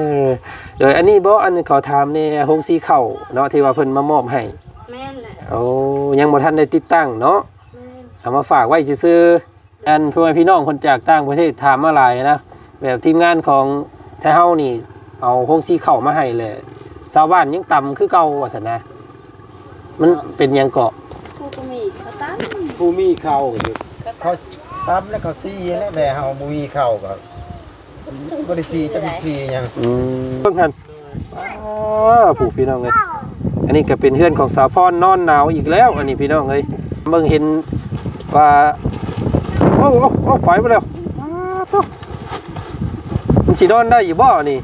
เออเดี๋ยวอันนี้บ่อันขอถามในโฮงสีเข่าเนาะที่ว่าเพิ่นมามอบให้แม่นแหละโอ้ยังบ่ทันได้ติดตั้งเนาะแม่นเอามาฝากไว้ซื่อๆอันพ่อแม่พี่น้องคนจากต่างประเทศถามมาหลายนะแบบทีมงานของไทเฮานี่ เอาโฮงสีเข่ามาให้เลยชาวบ้านยังต่ำคือเก่าว่าซั่นนะ มันเป็นหยังเกาะผู้ก็มีเขาตั้งผู้มีเข้าอยู่เขาตำแล้วเขาซีแล้วแต่เฮาบ่มีเข้าก็ บ่ได้ซีจักซีหยังอืมเพิ่งหันอ๋อผู้พี่น้องเลยอันนี้ก็เป็นเพื่อนของสาวพรนอนหนาวอีกแล้ว อันนี้พี่น้องเลยเบิ่งเห็นว่าโอ้โอ้โอ้ไปไปแล้วอ้าวโถ่มันสินอนได้อยู่บ่นี่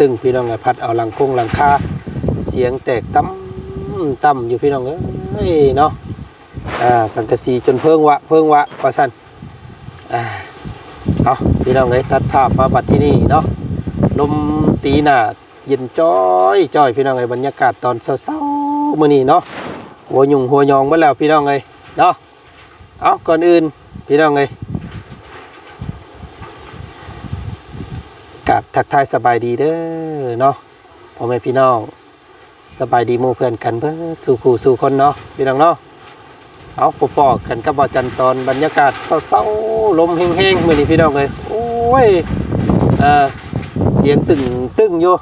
ตึงพี่น้องเลยพัดเอาหลังคงหลังคาเสียงแตกตั้มตั้มอยู่พี่น้องเอ้ยเนาะอ่าสังกะสีจนเพิ่งวะเพิ่งวะว่าสั่นอ่าเอาพี่น้องเลยตัดภาพมาบัดที่นี่เนาะลมตีหนาเย็นจ้อยจ้อยพี่น้องเลยบรรยากาศตอนเช้าๆมื้อนี้เนาะหัวหยุ่งหัวยองมาแล้วพี่น้องเลยเนาะเอาก่อนอื่นพี่น้องเลย กับทักทายสบายดีเด้อเนาะพ่อแม่พี่น้องสบายดีหมู่เพื่อนกันเพื่อสู่คู่สู่คนเนาะพี่น้องเนาะเอาปปอกันกับบอจันตอนบรรยากาศเศร้าๆลมแห้งๆมือนี้พี่น้องเลยโอ้ยเออเสียงตึงตึงอยู่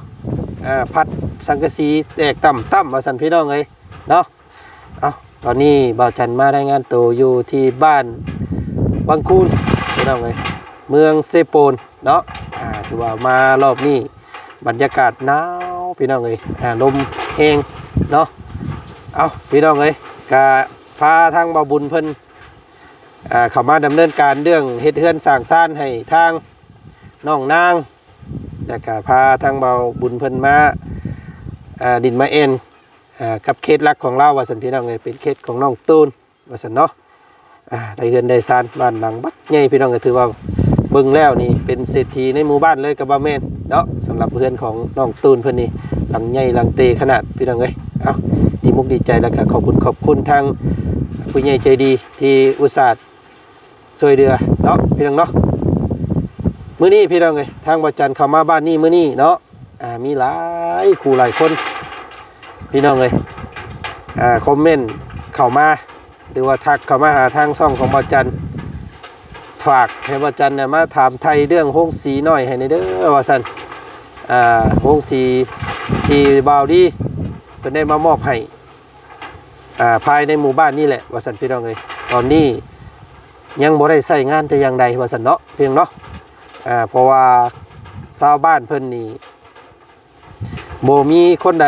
อ่าพัดสังกะสีแตกต่ำต่ำมาสันพี่น้องเลยเนาะเอาตอนนี้บ่าวจันมารายงานตัวอยู่ที่บ้านบางคูนพี่น้องเลยเมืองเซโปนเนาะ อ่าถือว่ามารอบนี้บรรยากาศหนาวพี่น้องเอ้ยอ่าลมเองเนาะเอาพี่น้องเอ้ยกะพาทางเบาบุญเพิ่นอ่าเข้ามาดำเนินการเรื่องเฮ็ดเฮือนสร้างซ่านให้ทางน้องนางแล้วก็พาทางเบาบุญเพิ่นมาอ่าดินมาเอ็นอ่ากับเคสรักของเราว่าสันพี่น้องเอ้ยเป็นเคสของน้องตูนว่าสันเนาะอ่าได้เงินได้ซานบ้านหลังบักใหญ่พี่น้องก็ถือว่า บิ่งแล้วนี่เป็นเศรษฐีในหมู่บ้านเลยกับบาแม่นเนาะสำหรับเพื่อนของน้องตูนเพิ่อนนี่หลังใหญ่หลังเตขนาดพี่น้องเอ้ยเอ้าดีมุกดีใจแล้วก็ขอบคุณขอบคุณทางผู้ใหญ่ใจดีที่อุตส่าห์ช่วยเหลือเนาะพี่น้องเนาะมื้อนี้พี่น้องเอ้ยทางบ่จันเข้ามาบ้านนี้มื้อนี้เนาะอ่ามีหลายคู่หลายคน พี่น้องเอ้ยอ่าคอมเมนต์เข้ามา หรือว่าทักเข้ามาหาทางช่องของบอจัน ฝากให้บอจันเนี่ยมาถามไทยเรื่องห้องสีหน่อยให้ในเด้อว่าสันอ่าห้องสีที่บาวดีเพิ่นได้มามอบให้อ่าภายในหมู่บ้านนี่แหละว่าสันพี่น้องเลยตอนนี้ยังบ่ได้ใส่งานแต่อย่างใดว่าสันเนาะเพียงเนาะอ่าเพราะว่าชาวบ้านเพิ่นนี่บ่มีคนใด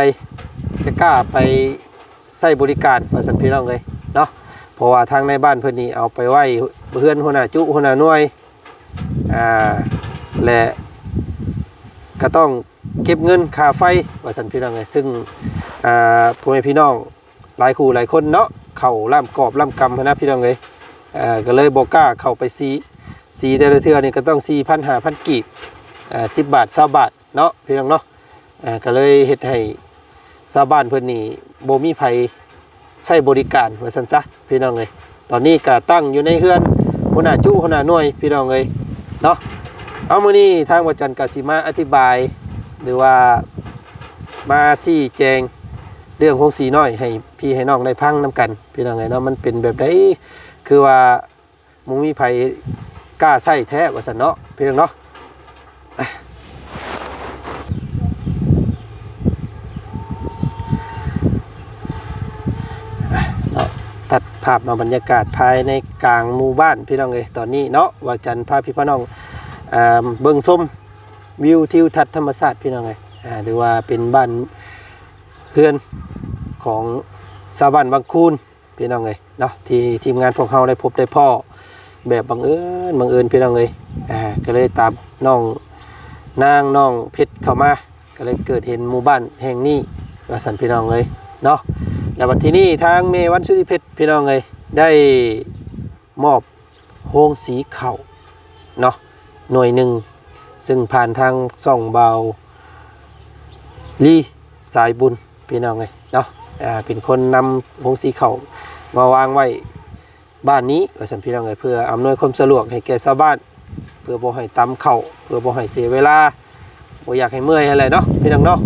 จะกล้าไปใส่บริการว่าสันพี่น้องเลยเนาะเพราะว่าทางในบ้านเพื่อนนี่เอาไปไหว้ เพื่อนหัวหน้าจุหัวหน้าหน่วยอ่าและก็ต้องเก็บเงินค่าไฟว่าสันพี่น้องไงซึ่งอ่าพ่อแม่พี่น้องหลายคู่หลายคนเนาะเข่าล่ามกอบล่ามกำนะพี่น้องเลยอ่าก็เลยบอกกล้าเข้าไปซีซีแต่ละเทือนี่ก็ต้องซีพันหาพันกีบอ่าสิบบาทสาบาทเนาะพี่น้องเนาะอ่าก็เลยเฮ็ดให้ชาวบ้านเพื่อนนี่โบมีไผใช้บริการว่าซั่นซะพี่น้องเอ้ยตอนนี้ก็ตั้งอยู่ในเฮือน หัวหน้าจุหัวหน้าหน่วยพี่น้องเอ้ยเนาะเอามื้อนี้ทางวัจันทร์กสิมาอธิบาย หรือว่ามาซี่แจงเรื่องของสีน้อยให้พี่ให้น้องได้พังนํกัน พี่น้องเอ้ยเนาะมันเป็นแบบไดคือว่ามุงมีไผกล้าใส่แท้ว่าซั่นเนาะพี่น้องเนาะเนาะ ตัดภาพมาบรรยากาศภายในกลางหมู่บ้านพี่น้องเอ้ยตอนนี้เนาะว่าจันทร์พาพี่พี่น้องอ่าเบิ่งส้มวิวทิวทัศน์ธรรมชาติพี่น้องเอ้ยอ่าหรือว่าเป็นบ้านเพื่อนของชาวบ้านบางคูนพี่น้องเอ้ยเนาะที่ทีมงานพวกเราได้พบได้พ่อแบบบังเอิญบังเอิญพี่น้องเอ้ยอ่าก็เลยตามน้องนางน้องเพชรเข้ามา ก็เลยเกิดเห็นหมู่บ้านแห่งนี้ว่าสันพี่น้องเลยเนาะ แล้ววันที่นี้ทางเมวันสุริเพชรพี่น้องเลยได้มอบโฮงสีเข่าเนาะหน่วยหนึ่งซึ่งผ่านทางส่องเบาลีสายบุญพี่น้องเลยเนาะเป็นคนนำโฮงสีเข่ามาวางไว้บ้านนี้ว่าสันพี่น้องเลยเพื่ออำนวยความสะดวกให้แก่ชาวบ้าน เพื่อบ่ให้ตำเข่าเพื่อบ่ให้เสียเวลาบ่อยากให้เมื่อยอะไรเนาะพี่น้องเนาะ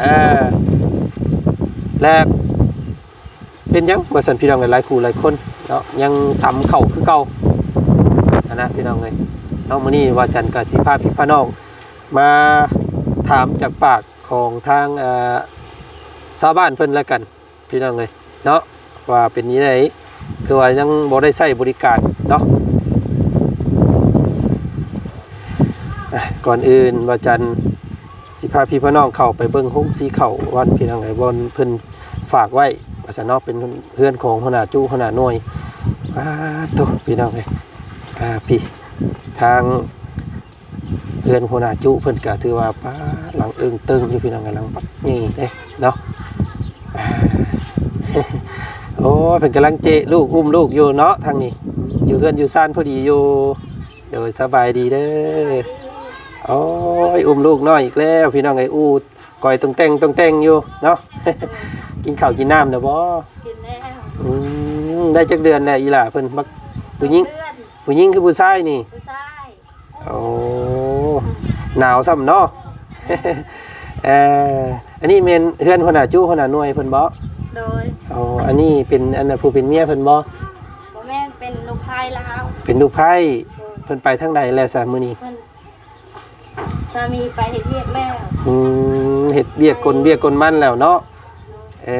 เออและ เป็นยังว่าสันพี่น้องหลายคู่หลายคนเนาะยังทำเข่าคือเก่านะพี่น้องเลยเนาะมื้อนี้ว่าจันกับสีภาพี่พาน้อง มาถามจากปากของทางอ่อชาวบ้านเพิ่นแล้วกัน พี่น้องเลยเนาะว่าเป็นยังไงคือว่ายังบ่ได้ใช้บริการเนาะก่อนอื่นว่าจันสิพาพี่พี่น้องเข้าไปเบิ่งห้องสีเข่าวันพี่น้องไอ้บอลเพิ่นฝากไว้ ว่าสนอกเป็นเพื่อนของขนาดจู้ขนาดหน่วยอาตัวพี่น้องไอ้อ่าพี่ทางเพื่อนขนาดจู้เพิ่อนก็ถือว่าป้าหลังเอิงตึงอยู่พี่น้องไอ้หลังปักนี่เด้เนาะโอ้เพิ่นกำลังเจลูกอุ้มลูกอยู่เนาะทางนี้ อยู่เพื่อนอยู่ซ่านพอดีอยู่โดยสบายดีเด้อโอ้ยอุ้มลูกน้อยอีกแล้ว พี่น้องไอ้อู้ ก่อยตรงแต่งตรงแต่งอยู่เนาะ กินข้าวกินน้ำเด้อบ่กินแล้วอืมได้จักเดือนแล้วอีหล่าเพิ่นมักผู้หญิงเพื่อนผู้หญิงคือผู้ชายนี่ผู้ชายโอ้หนาวซ้ำเนาะ เอ่ออันนี้เมนเฮือนคนหน้าจู้คนหน้าหน่วยเพิ่นบ่โดยเอาอันนี้เป็นอันน่ะผู้เป็นเมียเพิ่นบ่พ่อแม่เป็นลูกชายลาวเป็นลูกไผ่โดยเพิ่นไปทางใดแล้วซะมื้อนี้เพิ่น สามีไปเฮ็ดเวียกแล้วอืมเฮ็ดเบี้ยกลเบี้ยกลมันแล้วเนาะเอ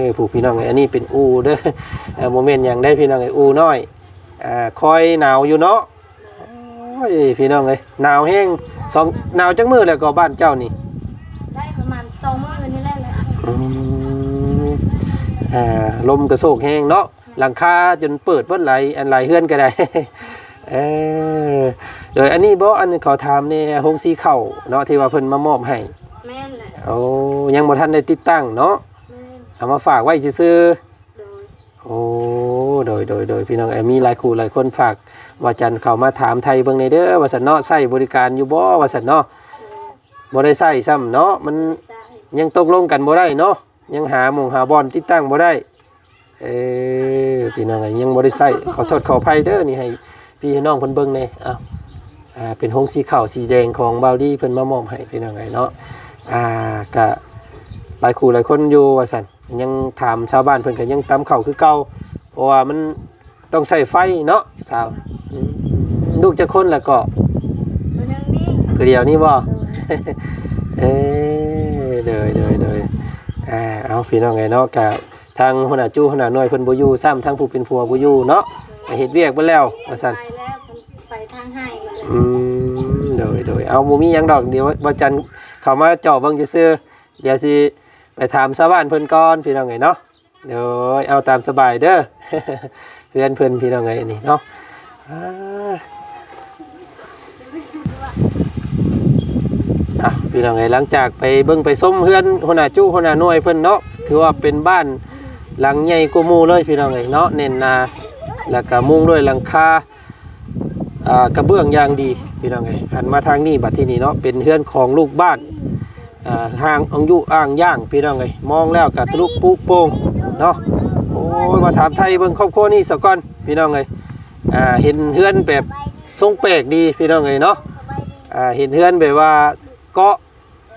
อผู้พี่น้องไอ้อันนี้เป็นอูเด้อเออโมเมนต์อย่างได้พี่น้องไอ้อูน้อยอ่าคอยหนาวอยู่เนาะโอ้ยพี่น้องเอ้ยหนาวแห้งสองหนาวจังมือแล้วก็บ้านเจ้านี่ ได้ประมาณ2มื้อนี่แหละแหละอืมอ่าลมกระโชกแห้งเนาะหลังคาจนเปิดเบิดไหลอันไหลเฮือนก็ได้ เออโดยอันนี้บ่อันขอถามเนี่ยโฮงสีเข่าเนาะที่ว่าเพิ่นมามอบให้แม่นแหละโอ้ยังบ่ทันได้ติดตั้งเนาะแม่นเอามาฝากไว้ซื่อๆโดยโอ้โดยโดยโดยพี่น้องเอยมีหลายครูหลายคนฝากว่าจันเขามาถามไทยเบิ่งในเด้อว่าสันเนาะใส่บริการอยู่บ่ว่าสันเนาะบ่ได้ใส่ซ้ำเนาะมัน ได้ ยังตกลงกันบ่ได้เนาะยังหาหมองหาบอลติดตั้งบ่ได้ เออพี่น้องเอ้ยยังบ่ได้ใส่ขอโทษขออภัยเด้อนี่ให้ พี่น้องเพิ่นเบิ่งแหน่อ้าวอ่าเป็นหงสีขาวสีแดงของบาวดี้เพิ่นมามอบให้พี่น้องเอ้ยเนาะอ่าก็หลายครูหลายคนอยู่ว่าซั่นยังถามชาวบ้านเพิ่นก็ยังตำข้าวคือเก่าเพราะว่ามันต้องใส่ไฟเนาะสาวอืมลูกจะคนแล้วก็ตัวหนึงนี่คือเดียวนี่บ่โดยเอ้ยเดยเดยเดยอ่าเอาพี่น้องไงเนาะกับทางหัวหน้าจู้หัวหน้าหน่วยเพิ่นบ่อยู่ซ้ำทางผู้เป็นผัวบ่อยู่เนาะ ไปเฮ็ดเวียกเบิ่แล้วว่าซั่นไปแล้วเพิ่นไปทางให้มาเลยอืมเดยเดยเอาบ่มีหยังดอกเดี๋ยวบ่จันเข้ามาเจาะเบิ่งซื่อๆเดี๋ยวสิไปถามชาวบ้านเพิ่นก่อนพี่น้องไงเนาะเดี๋ยวเอาตามสบายเด้อเพื่อนเพิ่นพี่น้องไงนี่เนาะอ่าอะพี่น้องไงหลังจากไปเบิ่งไปส้มเฮือนหัวหน้าจู้หัวหน้าหน่วยเพิ่นเนาะถือว่าเป็นบ้านหลังใหญ่กว่าหมู่เลยพี่น้องไงเนาะเน้นหนา แล้วก็มุงด้วยหลังคาากระเบื้องอย่างดีพี่น้องไงหันมาทางนี้บัดที่นี่เนาะเป็นเฮือนของลูกบ้านาห่างองยุอ่างย่างพี่น้องไงมองแล้วก็ทะลุปุโป่งเนาะโอ้ยมาถามไทยเบิ่งครอบครัวนี้ซะก่อนพี่น้องไงเห็นเฮือนแบบทรงแปลกดีพี่น้องไงเนาะเห็นเฮือนแบบว่าเกาะ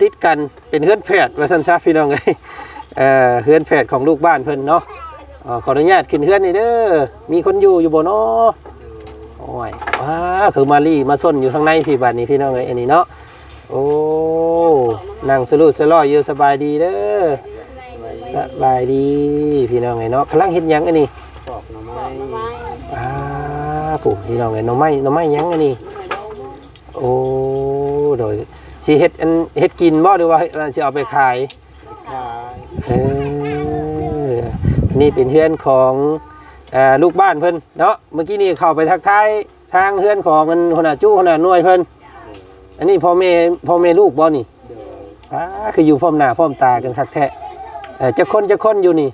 ติดกันเป็นเฮือนแฝดว่าซั่นซะพี่น้องเอ้ยเอ่อเฮือนแฝดของลูกบ้านเพิ่นเนาะ อ่าขออนุญาตขึ้นเฮือนนี่เด้อ มีคนอยู่อยู่บ่เนาะโอ้ยว้าคือมาลี่มาส้นอยู่ข้างในพี่บ้านนี้พี่น้องเอ้ยอันนี้เนาะ โอ้นั่งสลุดสลอยอยู่สบายดีเด้อ สบายดีพี่น้องเอ้ยเนาะกำลังเฮ็ดหยังอันนี้กผูกพี่น้องไงหน่อไม้หน่อไม้หยังอันนี้ โอ้โดยสิเฮ็ดอันเฮ็ดกินบ่หรือว่าสิเอาไปขายขายเอออั นนี้เป็นเฮือนของอ่าลูกบ้านเพิ่นเนาะเมื่อกี้นี่เข้าไปทักทายทางเฮือนของมันหัวหน้าจู้หัวหน้าหน่วยเพิ่นอันนี้พ่อแม่พ่อแม่ลูกบ่นี่เด้ออ่าคืออยู่พร้อมหน้าพร้อมตากันคักแท้เอ่อจะคนจะคนอยู่นี่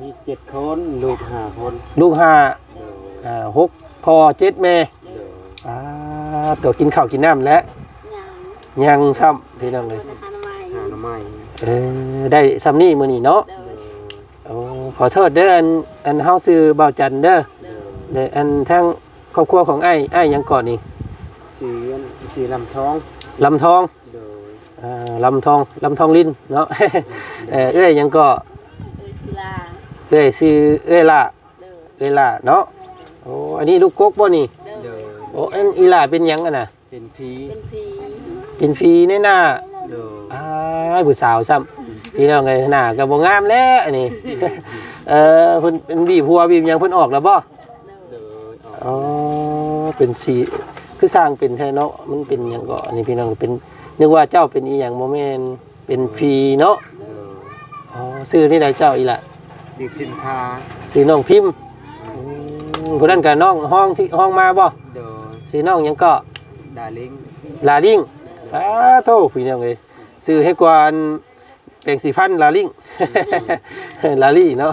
มีเจ็ดคนลูกห้าคนลูกห้าเด้ออ่าหกพ่อเจ็ดแม่เด้ออ่าตัวกินข้าวกินน้ำและยังยังซ้ำพี่น้องเลยเปิดอาหารใหม่หาหน่อไม้เออได้ซ้ำนี่มื้อนี้เนาะเดินโอ้ ขอโทษเด้ออันอันเฮาซื้อเบาจันเด้อเดินเด้ออันทั้งครอบครัวของไอ้ไอ้ายหยังก่อนนี่สีสีลำท้องลำทองเด้ออ่าลำทองลำทองลิ้นเนาะ เออเอ้ยหยังก็เออศิลาเอ้ยซื้อเอ้ยล่ะเดินเอ้ยล่ะเนาะโอ้อันนี้ลูกกกบ่นี่เดินเด้อโอ้อันอีล่ะเป็นหยังอะน่ะเป็นผีเป็นผีเป็นฟรีในหน้าเด้ออ้ายผู้สาวซ้ำ พี่น้องไงหน้าก็บ่งามแล้วอันนี้ เออเพิ่นเป็นบีบหัวบีบหยังเพิ่นออกแล้วบ่เดินเด้อออกอ๋อเป็นสีคือสร้างเป็นแท้เนาะมันเป็นหยังก็อันนี้พี่น้องเป็นนึกว่าเจ้าเป็นอีหยังบ่แม่นเป็นฟรีเนาะเด้ออ๋อซื้อนี่ได้เจ้าอีละสีพิมพ์คาซื้อน้องพิมพ์อืมผู้นั้นก็น้องห้องที่ห้องมาบ่เด้อซื้อน้องหยังก็ ดาลิงลาลิงอ้าโธ่พี่น้องเอ้ยซื้อให้กว่าอัน แปลงสีฟันลาลิงลาลี่เนาะ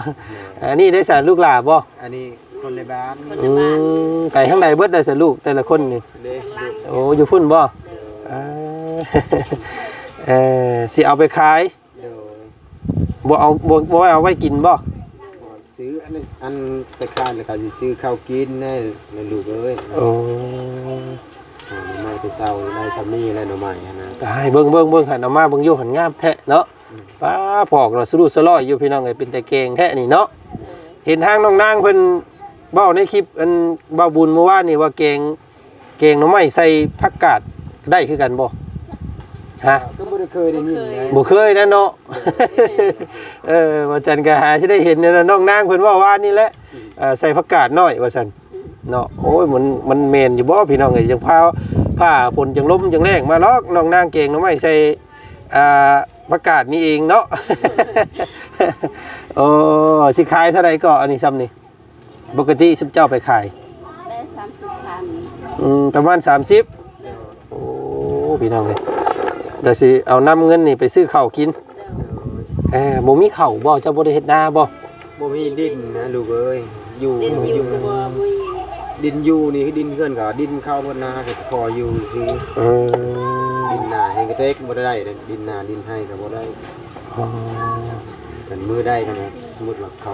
อันนี้ได้สารลูกหลาบ่อันนี้คนในบ้านอืมไปข้างในเบิดได้สารลูกแต่ละคนนี่เด้อโอ้อยู่พุ่นบ่อ่าเออสิเอาไปขายเด้อบ่เอาบ่บ่เอาไว้กินบ่ซื้ออันนี้อันไปขายแล้วก็สิซื้อข้าวกินแน่ในลูกเอ้ยโอ้หาหน่อไม้ไปเซาได้ซามีอะไรหน่อไม้อะนะได้เบิ่งเบิ่งเบิ่งหันเอามาเบิ่งอยู่หันงามแท้เนาะ ป้าพอกเราสรุสลอยอยู่พี่น้องเอ้ยเป็นแต่เกงแท้นี่เนาะเห็นทางน้องนางเพิ่นเว้าในคลิปอันเว้าบุญเมื่อวานนี่ว่าเกงเกงหน่อไม้ใส่ผักกาดได้คือกันบ่ฮะก็บ่ได้เคยได้ยินนะบ่เคยนะเนาะ เออว่าจันก็หาสิได้เห็นเนี่ยนะน้องนางเพิ่นว่าว่านี่แหละเอ่อใส่ผักกาดน้อยว่าซั่นเนาะโอ้ยมันมันแม่นอยู่บ่พี่น้องเอ้ยจังพาผ้าฝนจังลมจังแรงมาลอกน้องนางเก่งเนาะไม่ใส่อ่า ผักกาดนี่เองเนาะ โอ้สิขายเท่าไหร่ก็อันนี้ซ้ำนี่ ปกติสิเจ้าไปขาย ได้สามสิบพันอืมประมาณ30โอ้ พี่น้องเอ้ยเดี๋ยวสิเอานํเงินนี่ไปซื้อข้าวกินเดินเออบ่มีข้าวบ่เจ้าบ่ได้เฮ็ดนาบ่บ่มีดินนะลูกเอ้ยอยู่เดินอยู่กับบ่มีดินอยู่นี่คือดินเพื่อนก็ดินเข้าบนนาก็พออยู่ซื้อ เออ ดินนาเฮงกระเตกบ่ได้เด้ดินนาดินให้ก็บ่ได้อ๋อกันมือได้กันนะสมมุติว่าเขา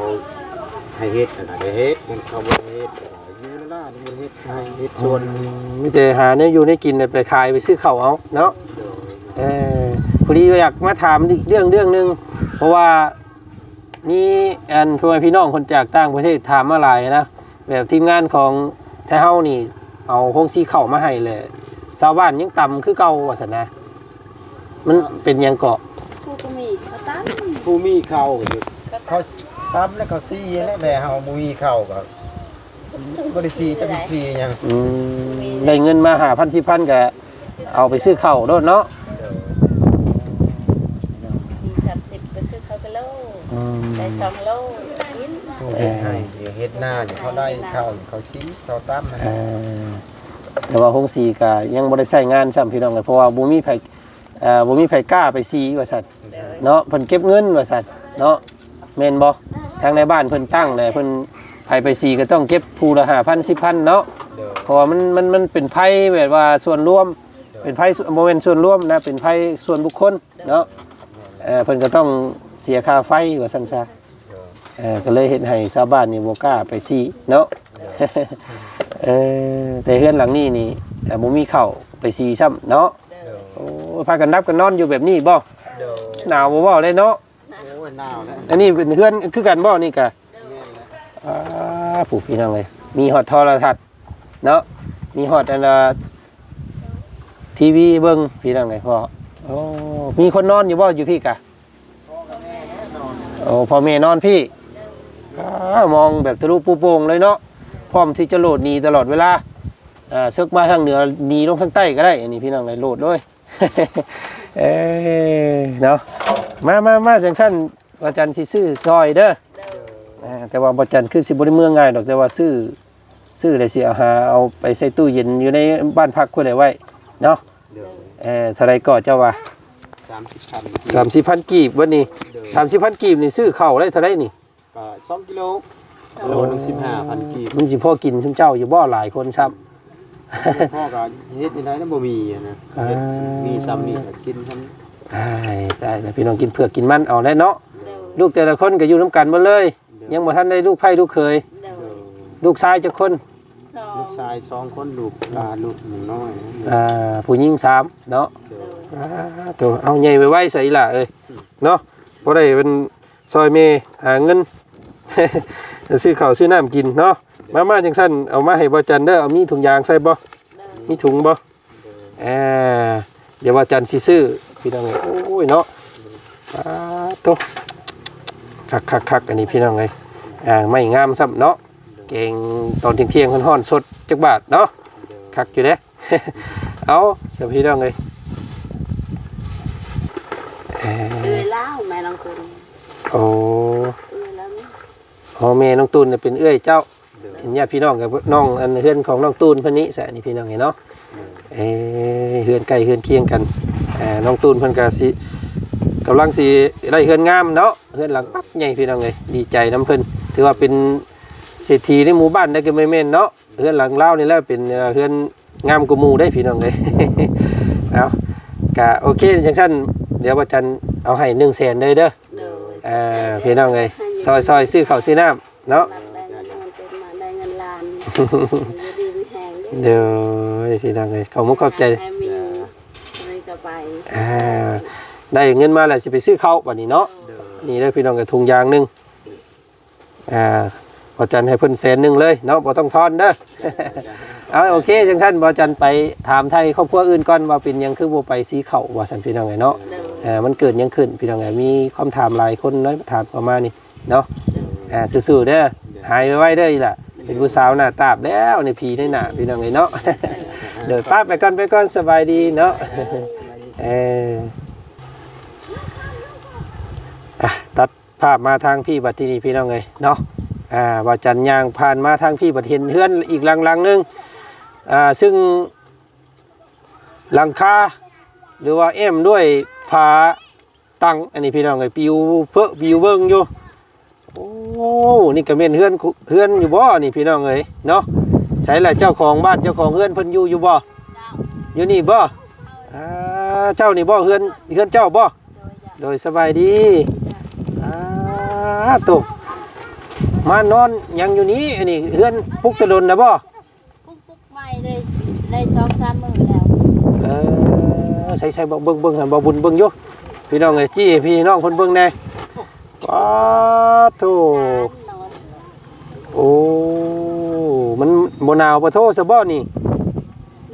ให้เฮ็ดก็ได้เฮ็ดมันเขาบ่ให้เฮ็ดก็อยู่นั่นล่ะมันเฮ็ดให้เฮ็ดส่วนมีแต่หาเนี่ยอยู่ในกินเนี่ยไปขายไปซื้อข้าวเอาเนาะเดี๋ยวเออพอดีอยากมาถามอีกเรื่องเรื่องหนึงเพราะว่ามีอันพ่อแม่พี่น้องคนจากต่างประเทศถามมาหลายนะแบบทีมงานของไทยเฮานี่ เอาพงซีเข้าวมาให้เลย ชาวบ้านยังต่ำคือเก่าว่าซั่นนะ มันเป็นหยังเกาะผู้ก็มีเขาตั้งผู้มีเข้าก็อยู่เขาตำแล้วเขาซีแล้วแต่เฮาบ่มีเข้าก็บ่ได้ซีจักซีหยังอืมได้เงินมาหาพันสิพันก็เอาไปซื้อข้าวโดดเนาะเดี๋ยวมีสามสิบก็ซื้อเขาไปโลอืมได้สองโลกินผู้เฮ็ดให้เดี๋ยวเฮ็ดหน้าอยู่เขาได้เข้าเขาซีเขาตำนะเอ่อ แต่ว่าหงสีก็ยังบ่ได้ใช้งานซ้ำพี่น้องเลยเพราะว่าบ่มีไผเอ่อบ่มีไผกล้าไปซีว่าซั่นเดินเนาะเพิ่นเก็บเงินว่าซั่นเนาะแม่นบ่ทางในบ้านเพิ่นตั้งเลยเพิ่นไผไปซีก็ต้องเก็บผู้ละ5,000 10,000เนาะเดี๋ยวเพราะว่ามันมันมันเป็นไผแบบว่าส่วนรวม เป็นไผส่วนบ่แม่นส่วนรวมนะเป็นไผส่วนบุคคลเนาะเอ่อเพิ่นก็ต้องเสียค่าไฟว่าซั่นซะเดี๋ยวเออก็เลยเห็นให้ชาวบ้านนี่บ่กล้าไปซีเนาะ เออแต่เฮือนหลังนี้นี่เอ่อบ่มีข้าวไปซีซ้ำเนาะเดิเดี๋ยนวโอ้ยพากันนับกันนอนอยู่แบบนี้บ่เดี๋ยวหนาวบ่เว้าเลยเนาะโอ้ยหนาวแล้วอันนี้เป็นเฮือนคือกันบ่นี่กะแม่นแล้วอ่าผู้พี่น้องเลยมีฮอดโทรทัศน์เนาะมีฮอดอันน่ะทีวีเบิ่งพี่น้องเลยพ่อโอ้มีคนนอนอยู่บ่อยู่พี่กะพ่อกับแม่แน่นอนโอ้พ่อแม่นอนพี่อ้ามองแบบทะลุปูโป่งเลยเนาะ พร้อมที่จะโหลดหนีตลอดเวลาอ่าซึกมาทางเหนือหนีลงทางใต้ก็ได้ อันนี้พี่น้องเลยโหลดด้วยเอ้ยเนาะมามามาจังสั้นว่าจันสิซื้อซอยเด้อเดินอ่าแต่ว่าบ่จันคือสิบ่ได้เมืองง่ายดอกแต่ว่าซื้อซื้อได้สิเอาหาเอาไปใส่ตู้เย็นอยู่ในบ้านพักคนใดไว้เนาะเดี๋ยวเออเท่าไรก็เจ้าว่าสามสิบพัน30,000กีบวันนี้เดี๋ยว30,000กีบนี่ซื้อข้าวได้เท่าไรนี่ก็สองกิโล โลหนึงสิบห้าพันกีบมันสิพอกินชุมเจ้าอยู่บ่หลายคนครับ พ่อก็เฮ็ดในไรนั่นบ่มีอะนะอ่าเฮ็ดมีซ้ำนี่ก็กินซ้ำอ้ายตายแล้วพี่น้องกินเผือกกินมันเอาได้เนาะเดินลูกแต่ละคนก็อยู่น้ำกันหมดเลย ยังบ่ทันได้ลูกไผ่ลูกเคยเดินลูกชายจักคนสองลูกชายสองคนลูกหลานลูกหนึ่งน้อยนะอ่าผู้หญิงสามเนาะเดี๋ยวอ่าตัวเอาใหญ่ไว้ไว้ใส่ล่ะเอ้ยเนาะบ่ได้เป็นซอยเมหาเงิน ซื้อข้าวซื้อน้ำกินเนาะมามาจังซั่นเอามาให้บ่จันเด้อเอามีถุงยางใส่บ่เดินมีถุงบ่อ่าเดี๋ยวว่าจันสิซื้อพี่น้องเอ้ยโอ้ยเนาะอ่าตัวคักคักคักอันนี้พี่น้องเอ้ยอ่าไม่งามซ้ำเนาะเก่งตอนเที่ยงๆฮ้อนๆสดจักบาทเนาะคักอยู่เด้เอาเสียพี่น้องเอ้ยเอ่อเอื้อยเล่าแม่น้องคุณโอ้เอื้อยแล้วนี่ พ่อแม่น้องตูนเนี่ยเป็นเอื้อยเจ้าเดี๋ยวเห็นญาติพี่น้องกับน้องอันเฮือนของน้องตูนเพิ่นนี้แสนี่พี่น้องเห็นเนาะเอ้ยเฮือนใกล้เฮือนเคียงกันเอ่อน้องตูนเพิ่นก็สิกำลังสิได้เฮือนงามเนาะเฮือนหลังปั๊บใหญ่พี่น้องเอ้ยดีใจน้ำเพิ่นถือว่าเป็นเศรษฐีในหมู่บ้านได้ก็ไม่แม่นเนาะเฮือนหลังเล่าวนี่แหละเป็นเอ่อเฮือนงามกว่าหมู่ได้พี่น้องเอ้ยเอาก็โอเคจังซั่นเดี๋ยวว่าจันเอาให้100,000เลยเด้อเดินเอ่อพี่น้องเอ้ยซอยๆซื้อข้าวซื้อน้ำเนาะรับได้เงินมันเป็นมาได้เงินล้านจะดีมีแหงด้เดี๋ยวพี่น้องเอ้ยขอบมุกขอบใจให้มีอะไรก็ไปอ่าได้เงินมาแล้วสิไปซื้อข้าวบัดนี้เนาะเดี๋ยวนี่ได้อพี่น้องกับถุงยางหนึงอ่าบอจันให้เพิ่นแสนหนึ่งเลยเนาะบ่ต้องทอนเด้อ เอาโอเคจังท่านบอจันไปถามไทยครอบครัวอื่นก่อนว่าเป็นหยังคือบ่ไปสีเขาว่าสันพี่น้องไงเนาะ เดินอ่ามันเกิดหยังขึ้นพี่น้องไงมีความถามหลายคนเนาะถามเข้ามานี่ เนาะอ่าสู้ๆเด้อหายไวๆเด้ออีหล่ะ เป็นผู้สาวหน้าตาบแล้วในผีในหน้าพี่น้องไงเนาะเดี๋ยวป้าไปก่อนไปก่อนสบายดีเนาะเอออะตัดภาพมาทางพี่บัดทีนี้พี่น้องเลยเนาะอ่าว่าจันยางผ่านมาทางพี่บัดเห็นเฮือนอีกหลังหลังหนึงอ่าซึ่งหลังคาหรือว่าเอ็มด้วยผาตั้งอันนี้พี่น้องเลยปิวเพื่อปิวเบิ้งอยู่ โอ้นี่ก็เม่นเฮือนคุเฮือนอยู่บ่นี่พี่น้องเลยเนาะใช่แหละเจ้าของบ้านเจ้าของเฮือนเพิ่นอยู่อยู่บ่อยู่นี่บ่อ่าเจ้านี่บ่เฮือนเฮือนเจ้าบ่โดยสบายดีอ่าตกมานอนยังอยู่นี้อันนี้เฮือนปุกตะดนนะบ่ปุ๊บปุ๊บไม่ได้ได้สองสามมื้อแล้วเออใส่ใส่บ่เบิ่งเบิ่งหันบ่บุญเบิ่งอยู่พี่น้องเอ้ยจี้ให้พี่น้องเพิ่นเบิ่งแหน่ ป้าโธ่นอนโอ้มันบ่หนาวบ่โทซะบ่นี่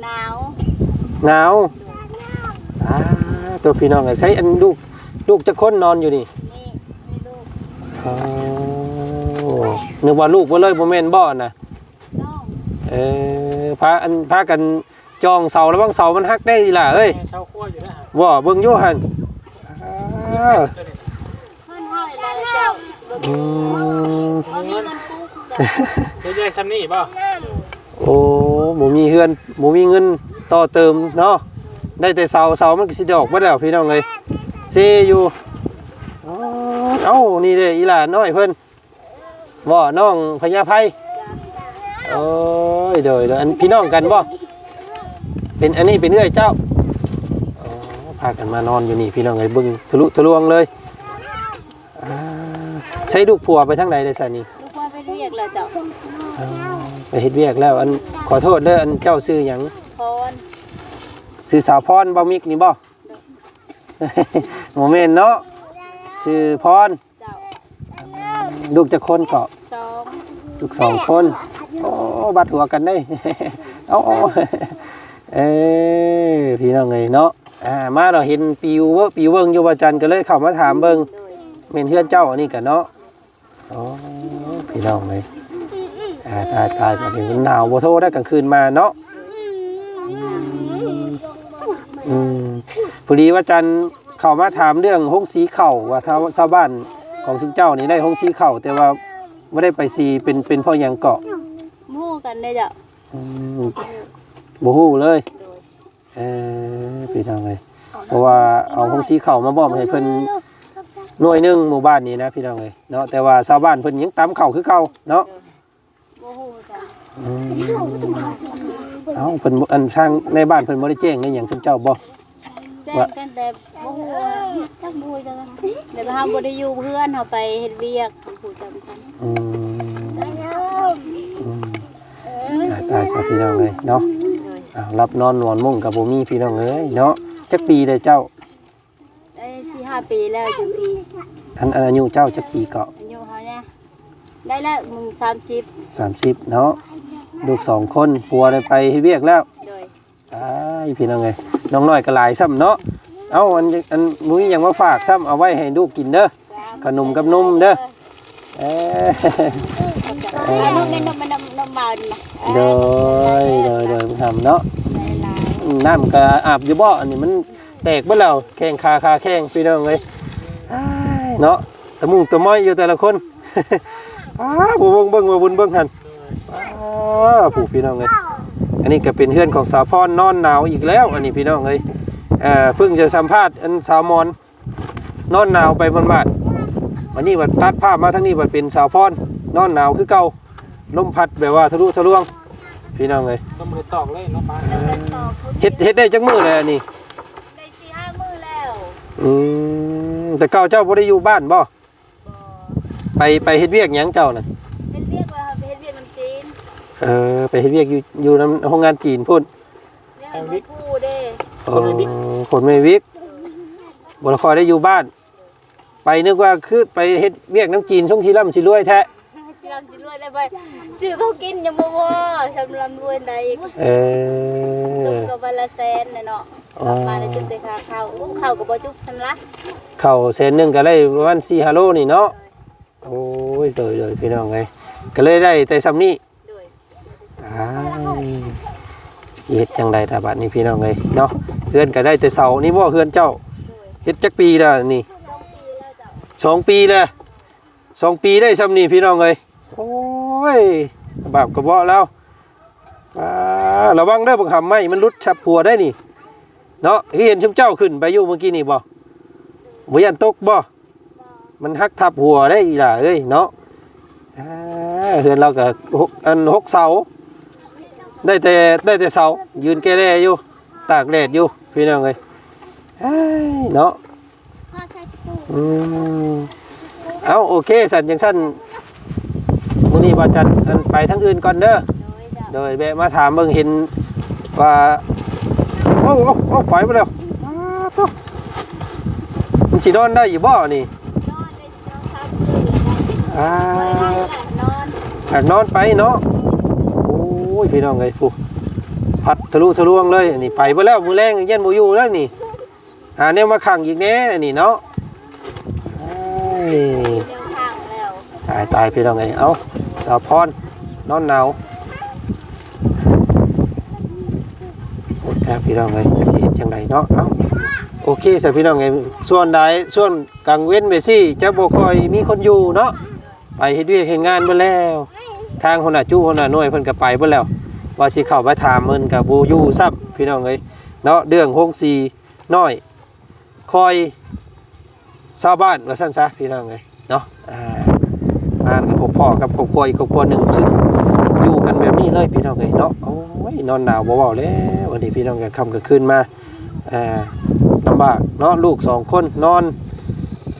หนาวหนาวอ่าตัวพี่น้องเอ้ยใช้อันลูกลูกจักคนนอนอยู่นี่นี่นี่ลูกอ๋อนึกว่าลูกบ่เลยบ่แม่นบ่น่ะน้องเออพาอันพากันจองเสาแล้วบางเสามันหักได้อีหล่ะเอ้ยเช่าขั้วอยู่นะฮะว่าเบิ่งอยู่หั่นอ่า เพิ่นให้แล้วเจ้าบ่ อืมบ่มีเงินปุ๊บเดี๋ยวใหญ่ซ้ำนี่ป่ะโอ้หมูมีเฮือนหมูมีเงินต่อเติมเนาะได้แต่เสาเสามันก็สิดอกบ่แล้วพี่น้องเอ้ยเซอยู่อ๋อเอ้านี่เด้อีหล่าน้อยเพิ่นว่าน้องพญาไพโอ้ยเด้อเด้ออันพี่น้องกันบ่เป็นอันนี้เป็นเอื้อยเจ้าอ๋อพากันมานอนอยู่นี่พี่น้องเอ้ยเบิ่งทะลุทะลวงเลยอ่า ใช้ลูกผัวไปทางใดได้ซะนี่ลูกว่าไปเรียกแล้วเจ้าอ๋อไปเฮ็ดเวียกแล้วอันขอโทษเด้ออันเจ้าซื้อหยังพรซื้อสาวพรบ่มิกนี่บ่ โมเมนเนาะซื้อพรเจ้าลูกจะคนเกาะ สองสุกสองคน โอ้ บัดหัวกันได้ เอาเอาเอ้ยพี่น้องเอ้ยเนาะ อ่า มาเราเห็นปิวเว้อปิวเบิ่งอยู่ว่าจันทร์ก็เลยเข้ามาถามเบิ่งโดยแม่นเฮือนเจ้าอันนี้กันเนาะ อ๋อพี่น้องเลยอ่าตายตายบัดนี้มันหนาวบ่โทได้กลางคืนมาเนาะอืมพอดีว่าจันเข้ามาถามเรื่องห้องสีเข่าว่าถ้าชาวบ้านของชุมเจ้านี่ได้ห้องสีเข่าแต่ว่าไม่ได้ไปสีเป็นเป็นพ่อยังเกาะหมู่กันได้จ้ะอืมบ่ฮู้เลยเออพี่น้องเอ้ยเพราะว่าเอาห้องสีเข่ามามอบให้เพิ่น หน่วยหนึงหมู่บ้านนี้นะพี่น้องเอ้ยเนาะแต่ว่าชาวบ้านเพิ่นยังตำเข่าคือเก่าเนาะบ่ฮู้กันอืมเอ้าเพิ่นบ่อันทางในบ้านเพิ่นบ่ได้แจ้งในหยังชุมเจ้าบ่ แจ้งกันแต่บ่ฮู้ว่าจักบ่ฮู้จังเดี๋ยวเฮาบ่ได้อยู่เพื่อนเฮาไปเฮ็ดเวียกผู้จำกันอืมอืมตายตายซะพี่น้องเอ้ยเนาะโดยอ้าวรับนอนนอนมุ่งกับบ่มีพี่น้องเอ้ยเนาะจักปีเลยเจ้า ได้4 5ปีแล้วอยู่พี่อันอันอายุเจ้าจักปีเกาะอายุเฮาเนี่ยได้แล้วมึง30 30เนาะลูกสองคนผัวได้ไปเฮ็ดเวียกแล้วโดยตายพี่น้องเอ้ยน้องน้อยก็หลายซ้ำเนาะเอ้าอันอันมุ้ยยังมาฝากซ้ำเอาไว้ให้ลูกกินเด้อขนมกับนมเด้อเอ้เออน้องเงินน้องมันน้ำน้ำเบาดีนะเด้อยเด้อยเด้อยทำเนาะหลายน้ำก็อาบอยู่บ่อันนี้มัน แตกเบ่แล้วแข้งคาคาแข้งพี่น้องเอ้ยอ้ายเนาะตะมุงตะม้อยอยู่แต่ละคนอ้าผู้เบิ่งเบิ่งว่าบุญเบิ่งหั่นอ้าผู้พี่น้องเอ้ยอันนี้ก็เป็นเฮือนของสาวพรนอนหนาวอีกแล้ว อันนี้พี่น้องเอ้ยเอ่อเพิ่งจะสัมภาษณ์อันสาวมอนนอนหนาวไปบนบาดวันนี้วัดตัดภาพมาทั้งนี้วัดเป็นสาวพรนอนหนาวคือเก่าลมพัดแบบว่าทะลุทะลวงพี่น้องเอ้ยต้องมือตอกเลยเนาะป้าๆต่อคือเฮ็ดเฮ็ดได้จักมื้อเลยอันนี่ ได้สี่ห้ามื้อแล้ว อืมแต่เก่าเจ้าบ่ได้อยู่บ้านบ่บ่ไปไปเฮ็ดเวียกหยังเจ้าน่ะเฮ็ดเวียกว่าเฮ็ดเวียกน้ำจีนเออไปเฮ็ดเวียกอยู่อยู่นำโรงงานจีนพุ่นเรียกมาพูเด้คนไม่วิกคนไม่วิกบ่ได้คอยได้อยู่บ้าน ไปนึกว่าคือไปเฮ็ดเวียกน้ำจีนช่วงที่ร่ำสิรวยแท้สิรำสิรวยได้ไปซื้อเขากินยังบ่พอสำรำรวยได้อีกเอสุกอกับวันละแสนน่ะเนาะ อ๋อ กลับมาได้จุดแต่ค่าข้าวอู้ข้าวก็บ่จุบซั่นละเข้าแสนหนึงก็ได้ประมาณ4 5โลนี่เนาะ โอ้ยเตยเลยพี่น้องเอ้ยก็เลยได้แต่ซ้ำนี้โดยตายสิเฮ็ดจังไดถ้าบัดนี้พี่น้องเอ้ยเนาะเฮือนก็ได้แต่เสานี่บ่เฮือนเจ้าโดยเฮ็ดจักปีแล้วนี่ ต้องปีแล้วจ้ะสองปีเลยสองปีได้ซ้ำนี่พี่น้องเอ้ยโอ้ยบาปกระเบาะแล้วอ่าระวังเด้อบังหำไหมมันรุดฉับผัวได้นี่ เนาะที่เห็นชุมเจ้าขึ้นไปอยู่เมื่อกี้นี่บ่บ่ยันตกบ่มันหักทับหัวได้อีหล่ะเอ้ยเนาะอ่าเฮือนเราก็หกอันหกเสาได้แต่ได้แต่เสายืนแก่แลอยู่ตากแดดอยู่พี่น้องเอ้ยเอ้ยเนาะอืมเอาโอเคสันจังสั้นมื้อนี้ว่าจัดอันไปทั้งอื่นก่อนเด้อโดยจ้ะโดยแวะมาถามเบิ่งเห็นว่า โอ้โอ้โอ้ไปบ่แล้วอ้าวโตมันสินอนได้อยู่บ่นี่นอนได้สองสามคืนแล้วอ่าได้แหละนอนอยากนอนไปเนาะโอ้ยพี่น้องเอ้ยผู้พัดทะลุทะลวงเลยอันนี้ไปบ่แล้วมื้อแรงเย็นบ่อยู่แล้วนี่หาแนวมาขังอีกแน่อันนี้เนาะเอ้ยเดินทางแล้วตายตายพี่น้องไงเอ้าสาวพรนอนหนาวหมดแล้ว พี่น้องไงจะเห็นจังไดเนาะเอ้าโอเคสิพี่น้องไงส่วนใดส่วนกลางเว้นไปสิจะบ่คอยมีคนอยู่เนาะไปเฮ็ดเวียกเฮ็ดงานเบ่แล้ว ทางคนน่ะจู้คนน่ะหน่วยเพิ่นก็ไปเบ่แล้ว ว่าสิเข้าไปถามเพิ่นก็บ่อยู่ซ้ำพี่น้องเอ้ยเนาะเรื่องโฮงสีน้อยคอยชาวบ้านว่าซั่นซะพี่น้องเอ้ยเนาะอ่างานกับพ่อกับครอบครัวอีกครอบครัวหนึ่งซึ่งอยู่กันแบบนี้ เลยพี่น้องเอ้ยเนาะโอ้ยนอนหนาวบ่เว้าแล้ววันนี้พี่น้องก็ค่ำก็ขึ้นมาอ่าลำบากเนาะลูกสองคนนอน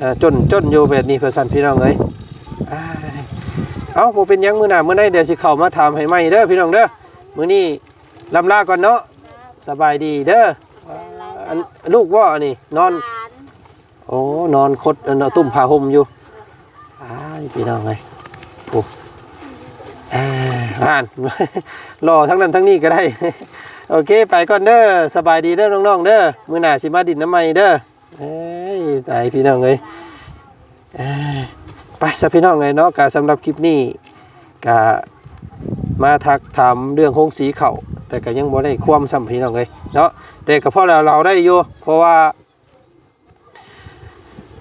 อ่าจนจนอยู่แบบนี้เพื่อสั่นพี่น้องเอ้ยอ้ายเอ้าบ่เป็นหยังมื้อหน้ามื้อใดเดี๋ยวสิเข้ามาถามให้ใหม่เด้อพี่น้องเด้อมื้อนี้ลำลาก่อนเนาะสบายดีเด้ออันลูกว่าอันนี้นอนหลานโอ้นอนคดเอนตุ่มผ้าห่มอยู่อ้ายพี่น้องไงโอ้ อ่าอ่านรอทั้งนั้นทั้งนี้ก็ได้ โอเค ไปก่อนเด้อสบายดีเด้อน้องๆเด้อมือหนาสิมาดินน้ำใหม่เด้อเอ้ยตายพี่น้องเอ้ยไปซะพี่น้องเอ้ยเนาะกะสำหรับคลิปนี้กะมาทักถามเรื่องโฮงสีเขาแต่ก็ยังบ่ได้ความสัมพี่น้องเลยเนาะแต่ก็พอเราเราได้อยู่เพราะว่า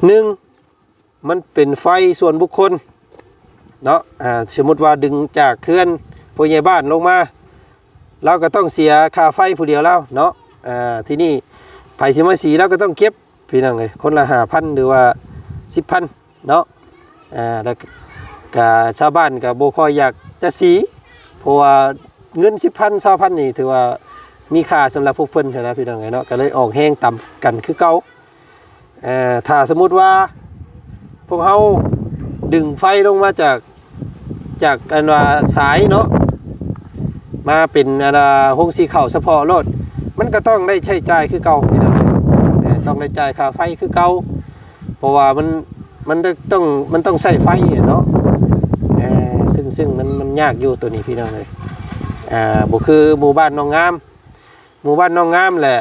หนึ่งมันเป็นไฟส่วนบุคคล เนาะอ่าสมมติว่าดึงจากเคลื่อนผู้ใหญ่บ้านลงมา เราก็ต้องเสียค่าไฟผู้เดียวแล้วเนาะอ่าที่นี่ไผสิมาสีเราก็ต้องเก็บพี่น้องเลยคนละ5,000หรือว่า10,000เนาะอ่าแล้วก็ก็ชาวบ้านก็บ่ค่อยอยากจะสีเพราะว่าเงิน10,000 20,000นี่ถือว่ามีค่าสำหรับพวกเพิ่อนเท่านะพี่น้องเอ้ยเนาะก็เลยออกแห้งต่ำกันคือเก่าอ่อถ้าสมมุติว่าพวกเฮาดึงไฟลงมาจาก จากอันว่าสายเนาะมาเป็นอันว่าหงสีเข่าเฉพาะรถมันก็ต้องได้ใช้จ่ายคือเก่าพี่น้องเอ้ยต้องได้จ่ายค่าไฟคือเก่าเพราะว่ามันมันต้องมันต้องใช้ไฟเนาะเออซึ่งซึ่งมันมันยากอยู่ตัวนี้พี่น้องเลยอ่าบ่คือหมู่บ้านน้องงาม หมู่บ้านน้องงามแหละ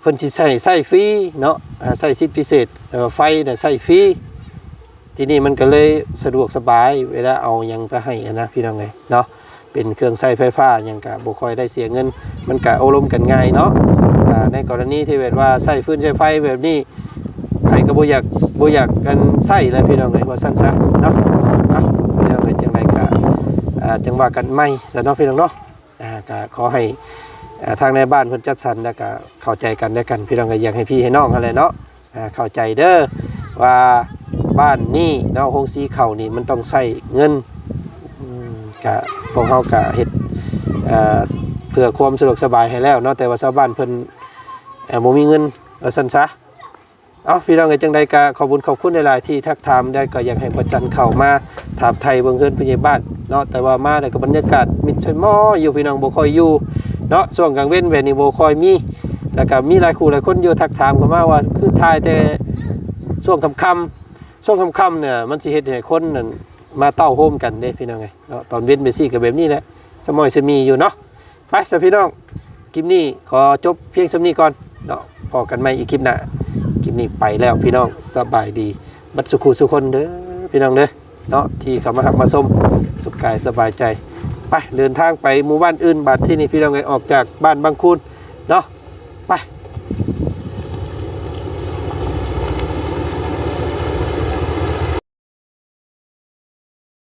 เพิ่นสิใส่ใส่ฟรีเนาะใส่สิทธิพิเศษไฟน่ะใส่ฟรี ที่นี่มันก็เลยสะดวกสบายเวลาเอายังไปให้อะนะพี่น้องเลยเนาะเป็นเครื่องใช้ไฟฟ้าหยังก็บ่ค่อยได้เสียเงิน มันก็อบรมกันง่ายเนาะอ่ในกรณีที่แบบว่าใส่ฟืนใช้ไฟแบบนี้ใครก็บ่อยากบ่อยากกันใส่แล้วพี่น้องเลยว่าซั่นซะเนาะเอาพี่น้องเอ้ยจังไดก็อ่าจังว่ากันใหม่ซะเนาะพี่น้องเนาะก็ขอให้อ่าทางในบ้านเพิ่นจัดสรรแล้วก็เข้าใจกันด้วยกัน พี่น้องก็อยากให้พี่ให้น้องอะไรเนาะเข้าใจเด้อว่า บ้านนี่เนาะโฮงสีเขานี่มันต้องใช้เงินกะพวกเฮากะเฮ็ดเพื่อความสะดวกสบายให้แล้วเนาะแต่ว่าชาวบ้านเพิ่นเอ่อบ่มีเงินเอาซั่นซะเอาพี่น้องก็จังใดก็ขอบคุญขอบคุณหลายๆที่ทักถามได้ก็อยากให้ประจันเข้ามาถามไทยเบิ่งเฮือนผู้ใหญ่บ้านเนาะแต่ว่ามาได้ก็บรรยากาศมิดชยมออยู่พี่น้องบ่ค่อยอยู่เนาะช่วงกลางเว้นแบบนี้โบคอยมีแล้วก็มีหลายคู่หลายคนอยู่ทักถามเข้ามาว่าคือทายแต่ช่วงค่ำๆ ช่วงค่ำๆเนี่ยมันสิเฮ็ดให้คนนั่นมาเต้าโฮมกันเด้พี่น้องไงเนาะตอนเว้นไปซี่ก็แบบนี้แหละสมอยสมีอยู่เนาะไปสพี่น้องคลิปนี้ขอจบเพียงสำนี้ก่อนเนาะพอกันใหม่อีกคลิปหน้าคลิปนี้ไปแล้วพี่น้องสบายดี บัดสุขุสุคนเด้อพี่น้องเด้อเนาะที่เขามาหับมาชมสุขกายสบายใจ ไปเดินทางไปหมู่บ้านอื่นบัดที่นี่พี่น้องไงออกจากบ้านบางคูนเนาะไป